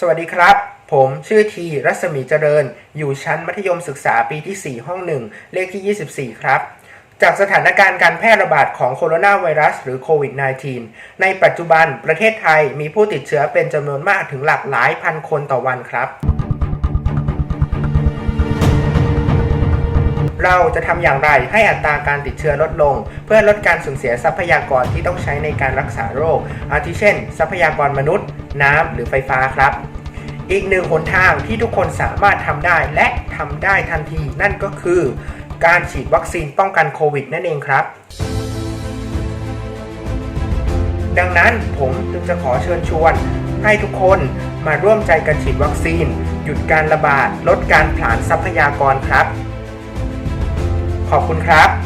สวัสดีครับ ผมชื่อทีรัศมีเจริญ อยู่ชั้นมัธยมศึกษาปีที่ 4 ห้อง1เลขที่ 24 ครับ จากสถานการณ์การแพร่ระบาดของโคโรนาไวรัสหรือโควิด -19 ในปัจจุบันประเทศไทยมีผู้ติดเชื้อเป็นจำนวนมากถึงหลักหลายพันคนต่อวันครับ เราจะทำอย่างไรให้อัตราการติดเชื้อลดลง เพื่อลดการสูญเสียทรัพยากรที่ต้องใช้ในการรักษาโรค อาทิเช่น ทรัพยากรมนุษย์ น้ำหรือไฟฟ้าครับ อีกหนึ่งหนทางที่ทุกคนสามารถทำได้และทำได้ทันทีนั่นก็คือ การฉีดวัคซีนป้องกันโควิดนั่นเองครับดังนั้นผมจึงจะขอเชิญชวน ให้ทุกคนมาร่วมใจกันฉีดวัคซีน หยุดการระบาด ลดการผลาญทรัพยากรครับ ขอบคุณครับ